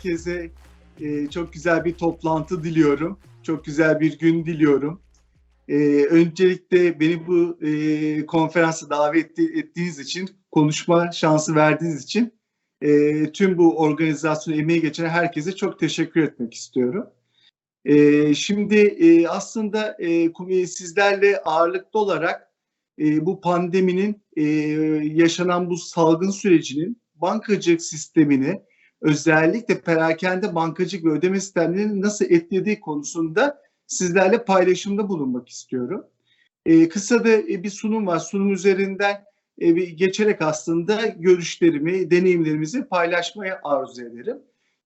Herkese e, çok güzel bir toplantı diliyorum. Çok güzel bir gün diliyorum. E, öncelikle beni bu e, konferansa davet ettiğiniz için, konuşma şansı verdiğiniz için e, tüm bu organizasyonu emeği geçen herkese çok teşekkür etmek istiyorum. E, şimdi e, aslında e, sizlerle ağırlıklı olarak e, bu pandeminin e, yaşanan bu salgın sürecinin bankacılık sistemini özellikle perakende bankacılık ve ödeme sistemlerini nasıl etkilediği konusunda sizlerle paylaşımda bulunmak istiyorum. E, kısa da e, bir sunum var. Sunum üzerinden e, bir geçerek aslında görüşlerimi, deneyimlerimizi paylaşmaya arzu ederim.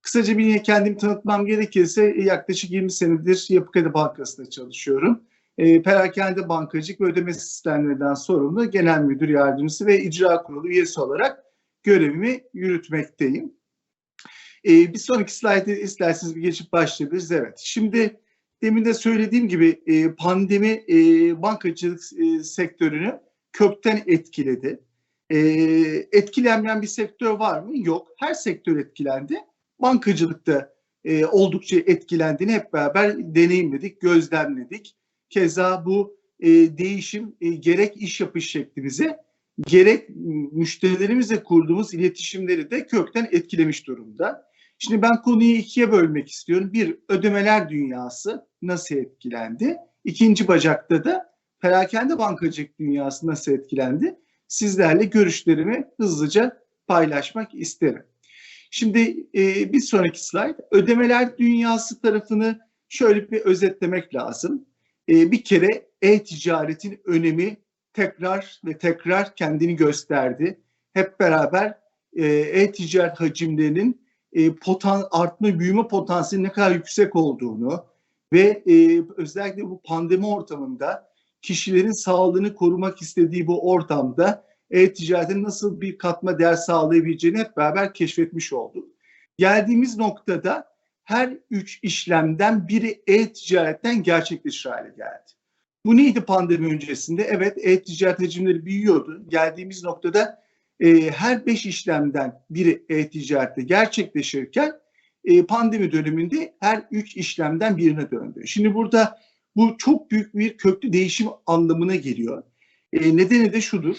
Kısaca bir kendimi tanıtmam gerekirse e, yaklaşık 20 senedir Yapı Kredi Bankası'nda çalışıyorum. E, perakende bankacılık ve ödeme sistemlerinden sorumlu genel müdür yardımcısı ve icra kurulu üyesi olarak görevimi yürütmekteyim. E, bir sonraki slaytı isterseniz bir geçip başlayabiliriz. Evet. Şimdi demin de söylediğim gibi e, pandemi e, bankacılık e, sektörünü kökten etkiledi. E, etkilenmeyen bir sektör var mı? Yok. Her sektör etkilendi. Bankacılıkta e, oldukça etkilendiğini hep beraber deneyimledik, gözlemledik. Keza bu e, değişim e, gerek iş yapış şeklimize gerek müşterilerimizle kurduğumuz iletişimleri de kökten etkilemiş durumda. Şimdi ben konuyu ikiye bölmek istiyorum. Bir, ödemeler dünyası nasıl etkilendi? İkinci bacakta da perakende bankacılık dünyası nasıl etkilendi? Sizlerle görüşlerimi hızlıca paylaşmak isterim. Şimdi e, bir sonraki slide. Ödemeler dünyası tarafını şöyle bir özetlemek lazım. E, bir kere e-ticaretin önemi tekrar ve tekrar kendini gösterdi. Hep beraber e, e-ticaret hacimlerinin e, artma, büyüme potansiyeli ne kadar yüksek olduğunu ve e, özellikle bu pandemi ortamında kişilerin sağlığını korumak istediği bu ortamda e-ticaretin nasıl bir katma değer sağlayabileceğini hep beraber keşfetmiş olduk. Geldiğimiz noktada her üç işlemden biri e-ticaretten gerçekleşir hale geldi. Bu neydi pandemi öncesinde? Evet e-ticaret hacimleri büyüyordu. Geldiğimiz noktada e, her beş işlemden biri e-ticarette gerçekleşirken e, pandemi döneminde her üç işlemden birine döndü. Şimdi burada bu çok büyük bir köklü değişim anlamına geliyor. E, nedeni de şudur.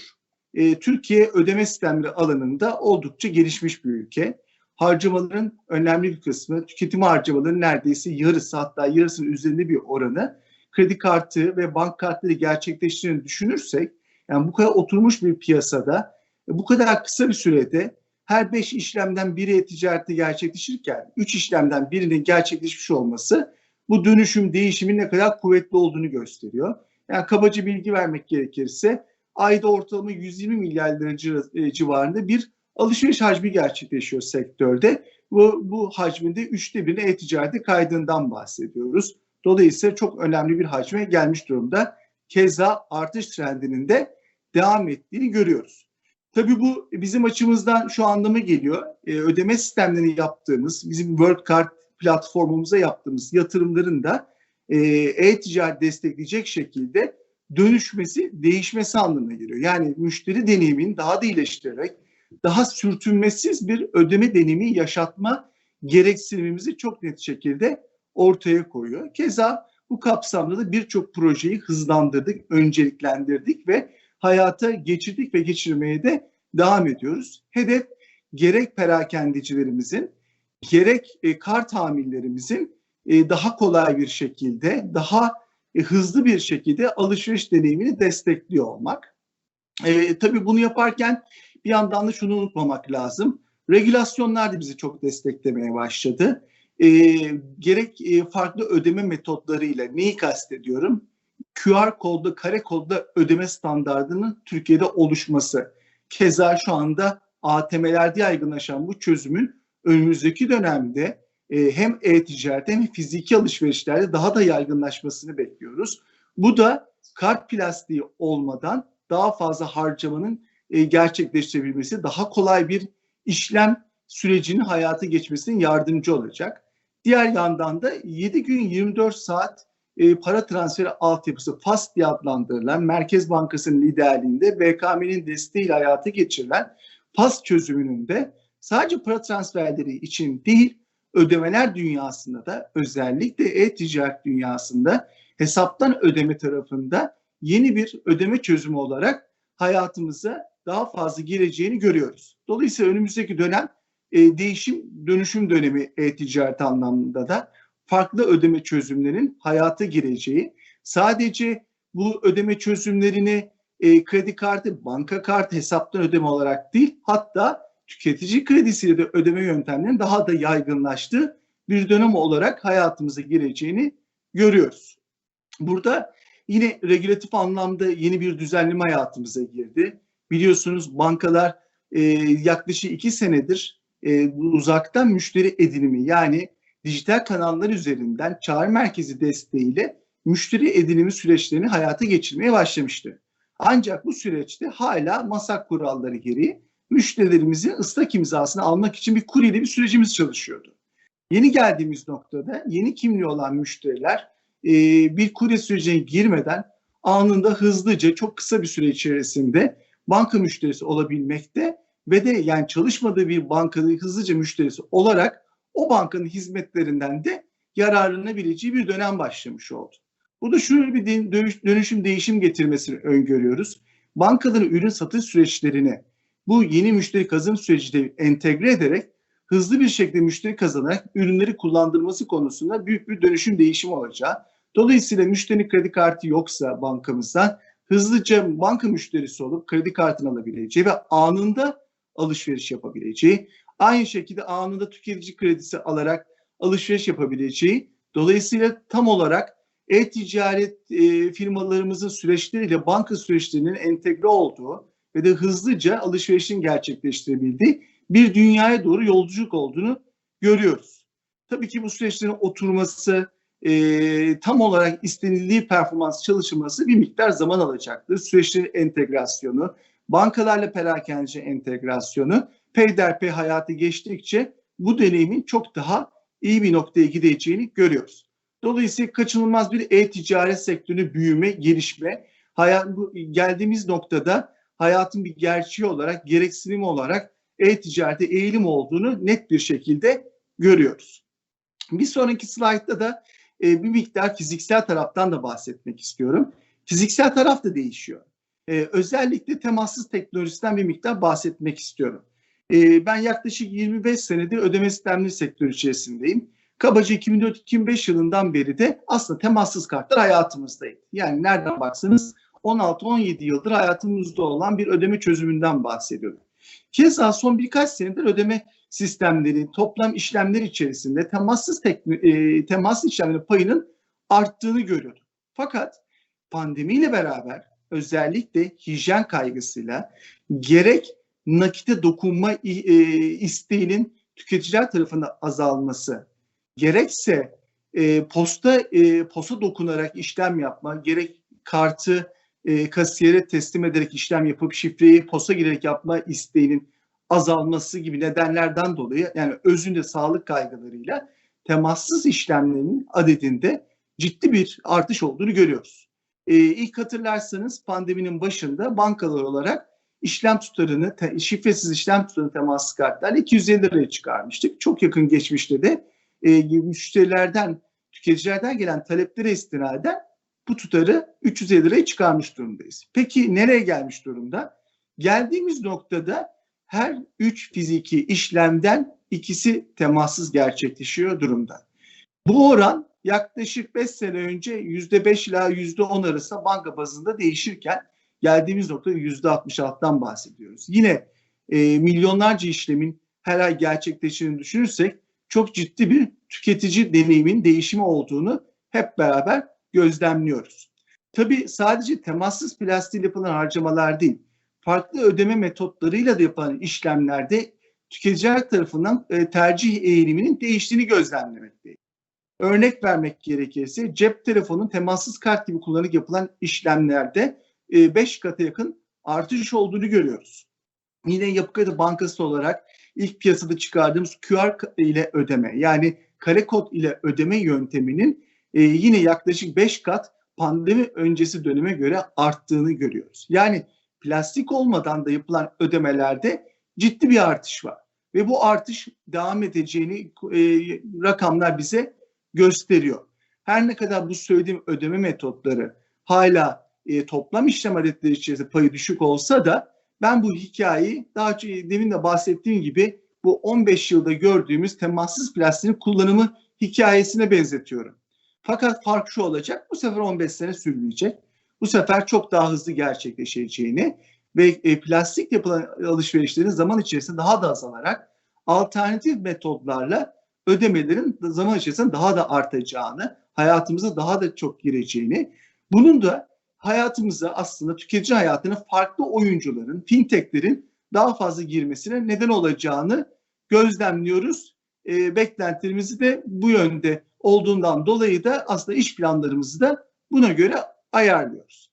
E, Türkiye ödeme sistemleri alanında oldukça gelişmiş bir ülke. Harcamaların önemli bir kısmı, tüketim harcamaların neredeyse yarısı hatta yarısının üzerinde bir oranı kredi kartı ve bank kartları gerçekleştiğini düşünürsek, yani bu kadar oturmuş bir piyasada bu kadar kısa bir sürede her beş işlemden biri e-ticarette gerçekleşirken üç işlemden birinin gerçekleşmiş olması bu dönüşüm değişimin ne kadar kuvvetli olduğunu gösteriyor. Yani kabaca bilgi vermek gerekirse ayda ortalama 120 milyar lira e, civarında bir alışveriş hacmi gerçekleşiyor sektörde. Bu, bu hacminde üçte birine e-ticarete kaydından bahsediyoruz. Dolayısıyla çok önemli bir hacme gelmiş durumda. Keza artış trendinin de devam ettiğini görüyoruz. Tabii bu bizim açımızdan şu anlama geliyor. E, ödeme sistemlerini yaptığımız, bizim WorldCard platformumuza yaptığımız yatırımların da e, e-ticaret destekleyecek şekilde dönüşmesi, değişmesi anlamına geliyor. Yani müşteri deneyimini daha da iyileştirerek daha sürtünmesiz bir ödeme deneyimi yaşatma gereksinimimizi çok net şekilde ortaya koyuyor. Keza bu kapsamda da birçok projeyi hızlandırdık, önceliklendirdik ve hayata geçirdik ve geçirmeye de devam ediyoruz. Hedef gerek perakendecilerimizin, gerek e, kart hamillerimizin e, daha kolay bir şekilde, daha e, hızlı bir şekilde alışveriş deneyimini destekliyor olmak. E, tabii bunu yaparken bir yandan da şunu unutmamak lazım. Regülasyonlar da bizi çok desteklemeye başladı e, gerek farklı ödeme metotlarıyla neyi kastediyorum? QR kodda, kare kodda ödeme standartının Türkiye'de oluşması. Keza şu anda ATM'lerde yaygınlaşan bu çözümün önümüzdeki dönemde e, hem e-ticarette hem fiziki alışverişlerde daha da yaygınlaşmasını bekliyoruz. Bu da kart plastiği olmadan daha fazla harcamanın e, gerçekleştirebilmesi, daha kolay bir işlem sürecinin hayata geçmesinin yardımcı olacak. Diğer yandan da 7 gün 24 saat e, para transferi altyapısı FAST diye adlandırılan Merkez Bankası'nın liderliğinde BKM'nin desteğiyle hayata geçirilen FAST çözümünün de sadece para transferleri için değil, ödemeler dünyasında da özellikle e-ticaret dünyasında hesaptan ödeme tarafında yeni bir ödeme çözümü olarak hayatımıza daha fazla gireceğini görüyoruz. Dolayısıyla önümüzdeki dönem e, değişim dönüşüm dönemi e-ticaret anlamında da farklı ödeme çözümlerinin hayata gireceği, sadece bu ödeme çözümlerini e, kredi kartı, banka kartı hesaptan ödeme olarak değil, hatta tüketici kredisiyle de ödeme yöntemlerinin daha da yaygınlaştığı bir dönem olarak hayatımıza gireceğini görüyoruz. Burada yine regülatif anlamda yeni bir düzenleme hayatımıza girdi. Biliyorsunuz bankalar e, yaklaşık iki senedir e, uzaktan müşteri edinimi yani dijital kanallar üzerinden çağrı merkezi desteğiyle müşteri edinimi süreçlerini hayata geçirmeye başlamıştı. Ancak bu süreçte hala masak kuralları gereği müşterilerimizin ıslak imzasını almak için bir kuryeli bir sürecimiz çalışıyordu. Yeni geldiğimiz noktada yeni kimliği olan müşteriler e, bir kurye sürecine girmeden anında hızlıca çok kısa bir süre içerisinde banka müşterisi olabilmekte ve de yani çalışmadığı bir bankada hızlıca müşterisi olarak o bankanın hizmetlerinden de yararlanabileceği bir dönem başlamış oldu. Bu da şöyle bir dönüşüm değişim getirmesini öngörüyoruz. Bankaların ürün satış süreçlerini bu yeni müşteri kazanım sürecinde entegre ederek hızlı bir şekilde müşteri kazanarak ürünleri kullandırması konusunda büyük bir dönüşüm değişim olacağı. Dolayısıyla müşteri kredi kartı yoksa bankamızdan hızlıca banka müşterisi olup kredi kartını alabileceği ve anında alışveriş yapabileceği, aynı şekilde anında tüketici kredisi alarak alışveriş yapabileceği, dolayısıyla tam olarak e-ticaret e, firmalarımızın süreçleriyle banka süreçlerinin entegre olduğu ve de hızlıca alışverişin gerçekleştirebildiği bir dünyaya doğru yolculuk olduğunu görüyoruz. Tabii ki bu süreçlerin oturması, e, tam olarak istenildiği performans çalışılması bir miktar zaman alacaktır. Süreçlerin entegrasyonu, bankalarla perakende entegrasyonu peyderpey hayatı geçtikçe bu deneyimin çok daha iyi bir noktaya gideceğini görüyoruz. Dolayısıyla kaçınılmaz bir e-ticaret sektörü büyüme, gelişme, hayat, bu, geldiğimiz noktada hayatın bir gerçeği olarak, gereksinim olarak e-ticarete eğilim olduğunu net bir şekilde görüyoruz. Bir sonraki slaytta da e, bir miktar fiziksel taraftan da bahsetmek istiyorum. Fiziksel taraf da değişiyor. E, özellikle temassız teknolojisinden bir miktar bahsetmek istiyorum. E, ben yaklaşık 25 senedir ödeme sistemleri sektörü içerisindeyim. Kabaca 2004-2005 yılından beri de aslında temassız kartlar hayatımızdaydı. Yani nereden baksanız 16-17 yıldır hayatımızda olan bir ödeme çözümünden bahsediyorum. Keza son birkaç senedir ödeme sistemleri, toplam işlemler içerisinde temassız e, temas işlemleri payının arttığını görüyorduk. Fakat pandemiyle beraber özellikle hijyen kaygısıyla gerek nakite dokunma e, isteğinin tüketiciler tarafından azalması, gerekse e, posta e, posta dokunarak işlem yapma, gerek kartı e, kasiyere teslim ederek işlem yapıp şifreyi posta girerek yapma isteğinin azalması gibi nedenlerden dolayı yani özünde sağlık kaygılarıyla temassız işlemlerin adedinde ciddi bir artış olduğunu görüyoruz. E, ilk hatırlarsanız pandeminin başında bankalar olarak işlem tutarını, te, şifresiz işlem tutarını temassız kartlarla 250 liraya çıkarmıştık. Çok yakın geçmişte de e, müşterilerden, tüketicilerden gelen taleplere istinaden bu tutarı 350 liraya çıkarmış durumdayız. Peki nereye gelmiş durumda? Geldiğimiz noktada her üç fiziki işlemden ikisi temassız gerçekleşiyor durumda. Bu oran yaklaşık 5 sene önce %5 ila %10 arasında banka bazında değişirken geldiğimiz noktada %66'dan bahsediyoruz. Yine e, milyonlarca işlemin her ay gerçekleştiğini düşünürsek çok ciddi bir tüketici deneyimin değişimi olduğunu hep beraber gözlemliyoruz. Tabii sadece temassız plastik yapılan harcamalar değil, farklı ödeme metotlarıyla da yapılan işlemlerde tüketiciler tarafından e, tercih eğiliminin değiştiğini gözlemlemekteyiz. Örnek vermek gerekirse cep telefonun temassız kart gibi kullanıp yapılan işlemlerde 5 e, kata yakın artış olduğunu görüyoruz. Yine Yapı Kredi Bankası olarak ilk piyasada çıkardığımız QR ile ödeme yani kare kod ile ödeme yönteminin e, yine yaklaşık 5 kat pandemi öncesi döneme göre arttığını görüyoruz. Yani plastik olmadan da yapılan ödemelerde ciddi bir artış var. ve bu artış devam edeceğini e, rakamlar bize gösteriyor. Her ne kadar bu söylediğim ödeme metotları hala e, toplam işlem adetleri içerisinde payı düşük olsa da ben bu hikayeyi daha önce demin de bahsettiğim gibi bu 15 yılda gördüğümüz temassız plastiğin kullanımı hikayesine benzetiyorum. Fakat fark şu olacak, bu sefer 15 sene sürmeyecek. Bu sefer çok daha hızlı gerçekleşeceğini ve e, plastik yapılan alışverişlerin zaman içerisinde daha da azalarak alternatif metodlarla ödemelerin zaman içerisinde daha da artacağını, hayatımıza daha da çok gireceğini, bunun da hayatımıza aslında tüketici hayatına farklı oyuncuların, fintechlerin daha fazla girmesine neden olacağını gözlemliyoruz. E, beklentilerimizi de bu yönde olduğundan dolayı da aslında iş planlarımızı da buna göre ayarlıyoruz.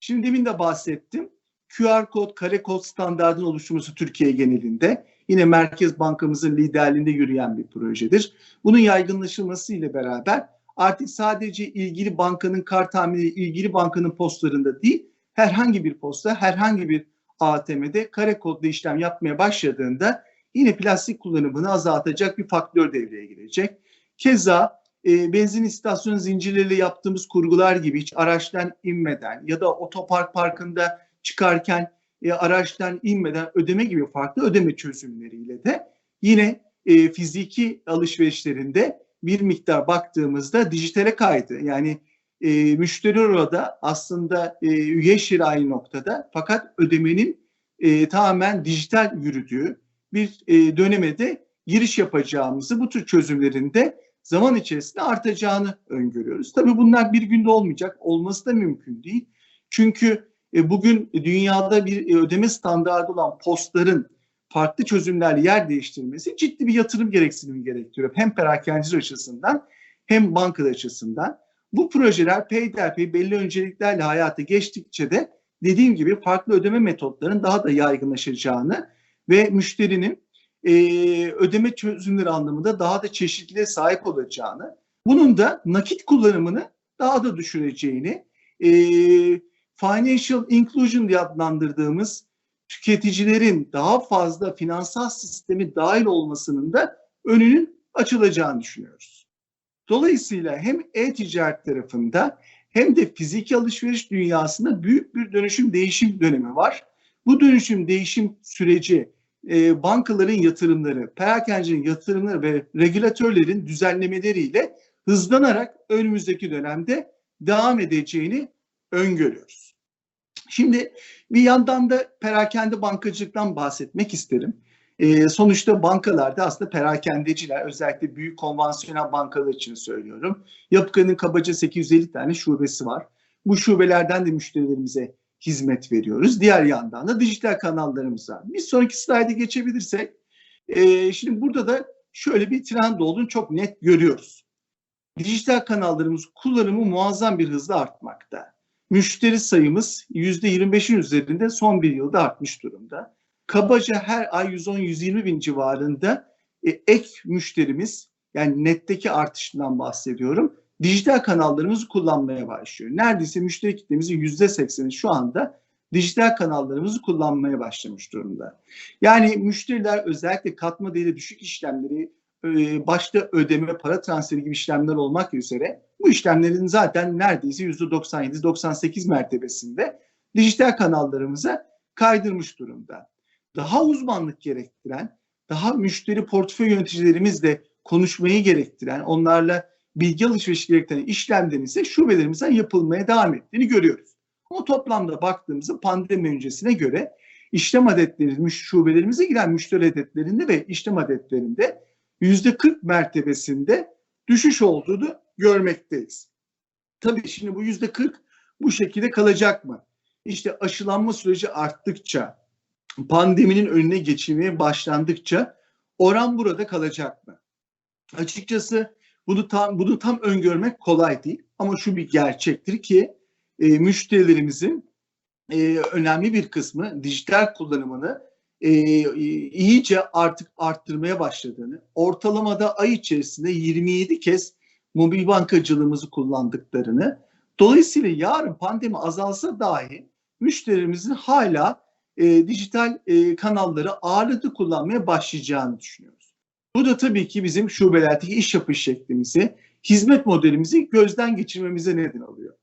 Şimdi demin de bahsettim. QR kod, kare kod standartının oluşturması Türkiye genelinde yine Merkez Bankamızın liderliğinde yürüyen bir projedir. Bunun yaygınlaşılması ile beraber artık sadece ilgili bankanın kart tahmini, ilgili bankanın postlarında değil, herhangi bir posta, herhangi bir ATM'de kare kodlu işlem yapmaya başladığında yine plastik kullanımını azaltacak bir faktör devreye girecek. Keza e, benzin istasyon zincirleriyle yaptığımız kurgular gibi hiç araçtan inmeden ya da otopark parkında çıkarken e, araçtan inmeden ödeme gibi farklı ödeme çözümleriyle de yine e, fiziki alışverişlerinde bir miktar baktığımızda dijitale kaydı. Yani e, müşteri orada aslında e, üye şirai noktada fakat ödemenin e, tamamen dijital yürüdüğü bir e, döneme de giriş yapacağımızı bu tür çözümlerinde zaman içerisinde artacağını öngörüyoruz. Tabii bunlar bir günde olmayacak, olması da mümkün değil. Çünkü e, bugün dünyada bir e, ödeme standardı olan postların farklı çözümlerle yer değiştirmesi ciddi bir yatırım gereksinimi gerektiriyor. Hem perakendeci açısından hem bankada açısından. Bu projeler peyderpey belli önceliklerle hayata geçtikçe de dediğim gibi farklı ödeme metotlarının daha da yaygınlaşacağını ve müşterinin e, ödeme çözümleri anlamında daha da çeşitliliğe sahip olacağını, bunun da nakit kullanımını daha da düşüreceğini, e, financial inclusion diye adlandırdığımız tüketicilerin daha fazla finansal sistemi dahil olmasının da önünün açılacağını düşünüyoruz. Dolayısıyla hem e-ticaret tarafında hem de fiziki alışveriş dünyasında büyük bir dönüşüm değişim dönemi var. Bu dönüşüm değişim süreci e, bankaların yatırımları, perakendicinin yatırımları ve regülatörlerin düzenlemeleriyle hızlanarak önümüzdeki dönemde devam edeceğini öngörüyoruz. Şimdi bir yandan da perakende bankacılıktan bahsetmek isterim. E, sonuçta bankalarda aslında perakendeciler özellikle büyük konvansiyonel bankalar için söylüyorum. Yapıka'nın kabaca 850 tane şubesi var. Bu şubelerden de müşterilerimize hizmet veriyoruz. Diğer yandan da dijital kanallarımız var. Bir sonraki slayda geçebilirsek, e, şimdi burada da şöyle bir trend olduğunu çok net görüyoruz. Dijital kanallarımız kullanımı muazzam bir hızla artmakta. Müşteri sayımız %25'in üzerinde son bir yılda artmış durumda. Kabaca her ay 110-120 bin civarında e, ek müşterimiz yani netteki artışından bahsediyorum dijital kanallarımızı kullanmaya başlıyor. Neredeyse müşteri kitlemizin yüzde sekseni şu anda dijital kanallarımızı kullanmaya başlamış durumda. Yani müşteriler özellikle katma değeri düşük işlemleri, e, başta ödeme, para transferi gibi işlemler olmak üzere bu işlemlerin zaten neredeyse yüzde 97-98 mertebesinde dijital kanallarımıza kaydırmış durumda. Daha uzmanlık gerektiren, daha müşteri portföy yöneticilerimizle konuşmayı gerektiren, onlarla bilgi alışverişi gerektiren işlemlerin ise şubelerimizden yapılmaya devam ettiğini görüyoruz. Ama toplamda baktığımızda pandemi öncesine göre işlem adetlerimiz şubelerimize giren müşteri adetlerinde ve işlem adetlerinde yüzde 40 mertebesinde düşüş olduğunu görmekteyiz. Tabii şimdi bu yüzde 40 bu şekilde kalacak mı? İşte aşılanma süreci arttıkça, pandeminin önüne geçilmeye başlandıkça oran burada kalacak mı? Açıkçası bunu tam bunu tam öngörmek kolay değil ama şu bir gerçektir ki e, müşterilerimizin e, önemli bir kısmı dijital kullanımını e, iyice artık arttırmaya başladığını, ortalamada ay içerisinde 27 kez mobil bankacılığımızı kullandıklarını, dolayısıyla yarın pandemi azalsa dahi müşterimizin hala e, dijital e, kanalları ağırlıklı kullanmaya başlayacağını düşünüyoruz. Bu da tabii ki bizim şubelerdeki iş yapış şeklimizi, hizmet modelimizi gözden geçirmemize neden oluyor.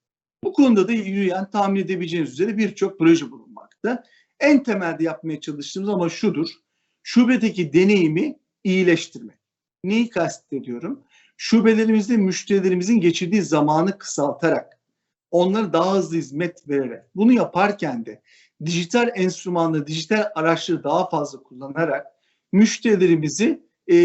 Bu konuda da yürüyen tahmin edebileceğiniz üzere birçok proje bulunmakta. En temelde yapmaya çalıştığımız ama şudur. Şubedeki deneyimi iyileştirmek. Neyi kastediyorum? Şubelerimizde müşterilerimizin geçirdiği zamanı kısaltarak, onlara daha hızlı hizmet vererek, bunu yaparken de dijital enstrümanları, dijital araçları daha fazla kullanarak müşterilerimizi e,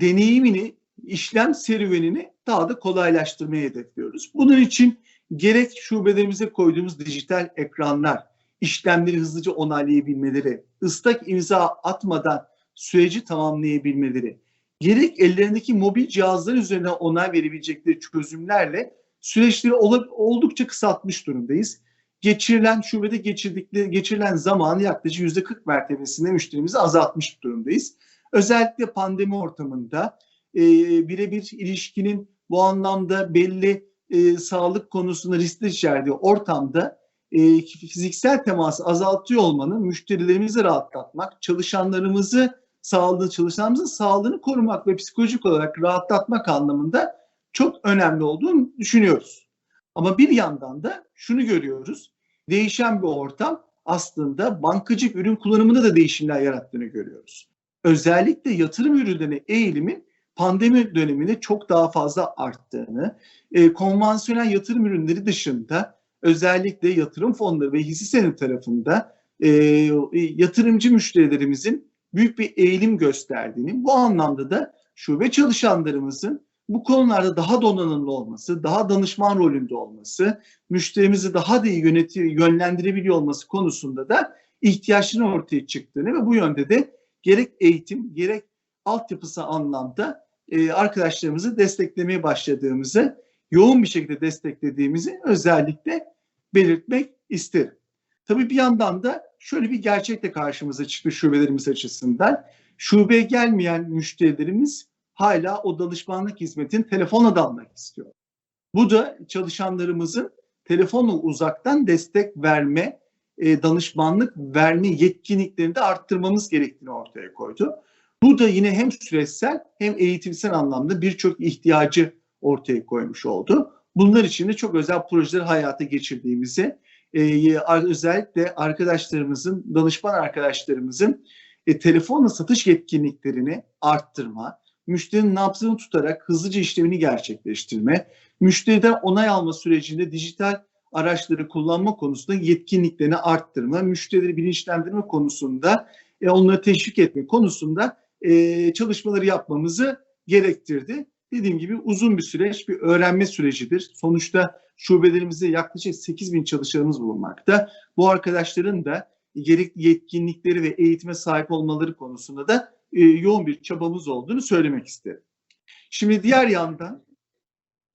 deneyimini, işlem serüvenini daha da kolaylaştırmayı hedefliyoruz. Bunun için gerek şubelerimize koyduğumuz dijital ekranlar, işlemleri hızlıca onaylayabilmeleri, ıslak imza atmadan süreci tamamlayabilmeleri, gerek ellerindeki mobil cihazlar üzerine onay verebilecekleri çözümlerle süreçleri oldukça kısaltmış durumdayız. Geçirilen şubede geçirdikleri geçirilen zamanı yaklaşık yüzde 40 mertebesinde müşterimizi azaltmış durumdayız. Özellikle pandemi ortamında e, birebir ilişkinin bu anlamda belli e, sağlık konusunda riskli içerdiği ortamda e, fiziksel teması azaltıyor olmanın müşterilerimizi rahatlatmak, çalışanlarımızı sağlığı, çalışanlarımızın sağlığını korumak ve psikolojik olarak rahatlatmak anlamında çok önemli olduğunu düşünüyoruz. Ama bir yandan da şunu görüyoruz. Değişen bir ortam aslında bankacılık ürün kullanımında da değişimler yarattığını görüyoruz. Özellikle yatırım ürünlerine eğilimin pandemi döneminde çok daha fazla arttığını, e, konvansiyonel yatırım ürünleri dışında özellikle yatırım fonları ve hisse senedi tarafında e, yatırımcı müşterilerimizin büyük bir eğilim gösterdiğini, bu anlamda da şube çalışanlarımızın bu konularda daha donanımlı olması, daha danışman rolünde olması, müşterimizi daha da iyi yönetiyor, yönlendirebiliyor olması konusunda da ihtiyaçların ortaya çıktığını ve bu yönde de gerek eğitim, gerek altyapısı anlamda e, arkadaşlarımızı desteklemeye başladığımızı, yoğun bir şekilde desteklediğimizi özellikle belirtmek isterim. Tabii bir yandan da şöyle bir gerçek de karşımıza çıktı şubelerimiz açısından. Şubeye gelmeyen müşterilerimiz hala o danışmanlık hizmetini telefonla da almak istiyor. Bu da çalışanlarımızın telefonla uzaktan destek verme, e, danışmanlık verme yetkinliklerini de arttırmamız gerektiğini ortaya koydu. Bu da yine hem süreçsel hem eğitimsel anlamda birçok ihtiyacı ortaya koymuş oldu. Bunlar için de çok özel projeler hayata geçirdiğimizi, e, özellikle arkadaşlarımızın, danışman arkadaşlarımızın e, telefonla satış yetkinliklerini arttırma, müşterinin nabzını tutarak hızlıca işlemini gerçekleştirme, müşteriden onay alma sürecinde dijital araçları kullanma konusunda yetkinliklerini arttırma, müşterileri bilinçlendirme konusunda e, onları teşvik etme konusunda e, çalışmaları yapmamızı gerektirdi. Dediğim gibi uzun bir süreç, bir öğrenme sürecidir. Sonuçta şubelerimizde yaklaşık 8 bin çalışanımız bulunmakta. Bu arkadaşların da gerekli yetkinlikleri ve eğitime sahip olmaları konusunda da e, yoğun bir çabamız olduğunu söylemek isterim. Şimdi diğer yandan,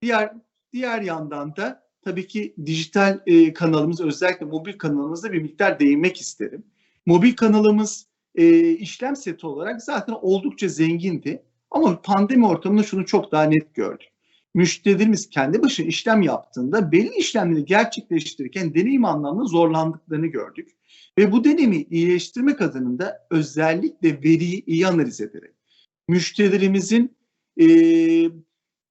diğer diğer yandan da tabii ki dijital e, kanalımız, özellikle mobil kanalımızda bir miktar değinmek isterim. Mobil kanalımız e, işlem seti olarak zaten oldukça zengindi. Ama pandemi ortamında şunu çok daha net gördük. Müşterilerimiz kendi başına işlem yaptığında belli işlemleri gerçekleştirirken deneyim anlamında zorlandıklarını gördük. Ve bu deneyimi iyileştirmek adına da özellikle veriyi iyi analiz ederek müşterilerimizin e,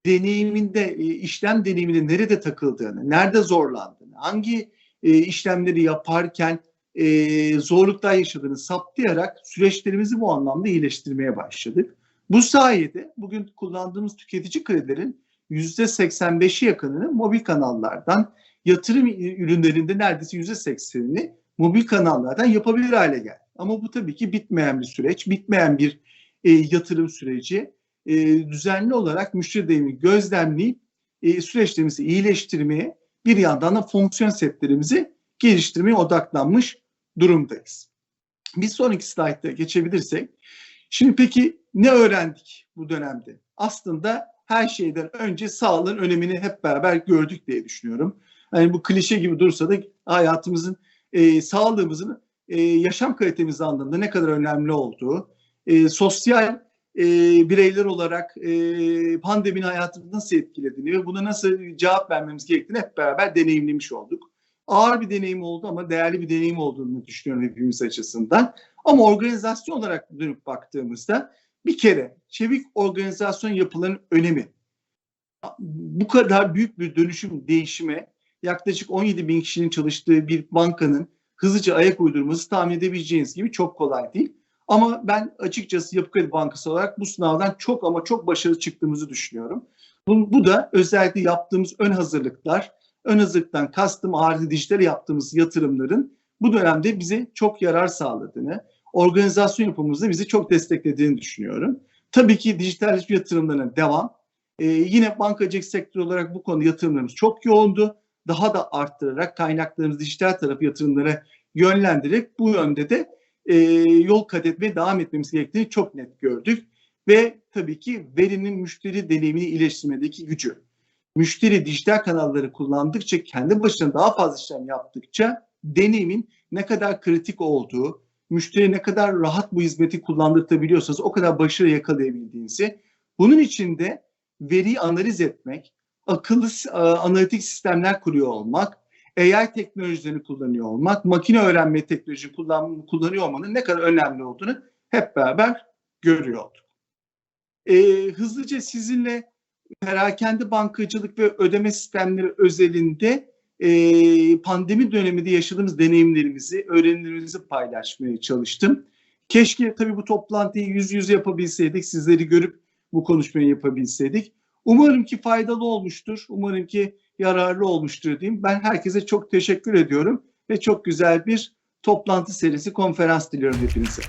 deneyiminde, e, işlem deneyiminde nerede takıldığını, nerede zorlandığını, hangi e, işlemleri yaparken e, zorluklar yaşadığını saptayarak süreçlerimizi bu anlamda iyileştirmeye başladık. Bu sayede bugün kullandığımız tüketici kredilerin %85'i yakınını mobil kanallardan, yatırım ürünlerinde neredeyse %80'ini mobil kanallardan yapabilir hale geldi. Ama bu tabii ki bitmeyen bir süreç, bitmeyen bir e, yatırım süreci. E, düzenli olarak müşteri deneyimini gözlemleyip e, süreçlerimizi iyileştirmeye, bir yandan da fonksiyon setlerimizi geliştirmeye odaklanmış durumdayız. Bir sonraki slaytta geçebilirsek. Şimdi peki ne öğrendik bu dönemde? Aslında her şeyden önce sağlığın önemini hep beraber gördük diye düşünüyorum. Yani bu klişe gibi dursa da hayatımızın, e, sağlığımızın, e, yaşam kalitemiz anlamında ne kadar önemli olduğu, e, sosyal e, bireyler olarak e, pandeminin hayatımızı nasıl etkilediğini ve buna nasıl cevap vermemiz gerektiğini hep beraber deneyimlemiş olduk. Ağır bir deneyim oldu ama değerli bir deneyim olduğunu düşünüyorum hepimiz açısından. Ama organizasyon olarak dönüp baktığımızda bir kere çevik organizasyon yapılarının önemi. Bu kadar büyük bir dönüşüm, değişime yaklaşık 17 bin kişinin çalıştığı bir bankanın hızlıca ayak uydurması tahmin edebileceğiniz gibi çok kolay değil. Ama ben açıkçası Yapı Kredi Bankası olarak bu sınavdan çok ama çok başarılı çıktığımızı düşünüyorum. Bu, bu da özellikle yaptığımız ön hazırlıklar, ön hazırlıktan kastım ağırlıklı dijital yaptığımız yatırımların bu dönemde bize çok yarar sağladığını, organizasyon yapımızda bizi çok desteklediğini düşünüyorum. Tabii ki dijital yatırımlarına devam. Ee, yine bankacılık sektörü olarak bu konuda yatırımlarımız çok yoğundu. Daha da arttırarak kaynaklarımızı dijital tarafı yatırımlara yönlendirerek bu yönde de e, yol kat etmeye devam etmemiz gerektiğini çok net gördük. Ve tabii ki verinin müşteri deneyimini iyileştirmedeki gücü. Müşteri dijital kanalları kullandıkça, kendi başına daha fazla işlem yaptıkça deneyimin ne kadar kritik olduğu, müşteri ne kadar rahat bu hizmeti kullandırtabiliyorsanız o kadar başarı yakalayabildiğinizi, bunun için de veriyi analiz etmek, akıllı e, analitik sistemler kuruyor olmak, AI teknolojilerini kullanıyor olmak, makine öğrenme teknolojisi kullan, kullanıyor olmanın ne kadar önemli olduğunu hep beraber görüyor olduk. E, hızlıca sizinle perakende bankacılık ve ödeme sistemleri özelinde e, pandemi döneminde yaşadığımız deneyimlerimizi, öğrenilerimizi paylaşmaya çalıştım. Keşke tabii bu toplantıyı yüz yüze yapabilseydik, sizleri görüp bu konuşmayı yapabilseydik. Umarım ki faydalı olmuştur, umarım ki yararlı olmuştur diyeyim. Ben herkese çok teşekkür ediyorum ve çok güzel bir toplantı serisi, konferans diliyorum hepinize.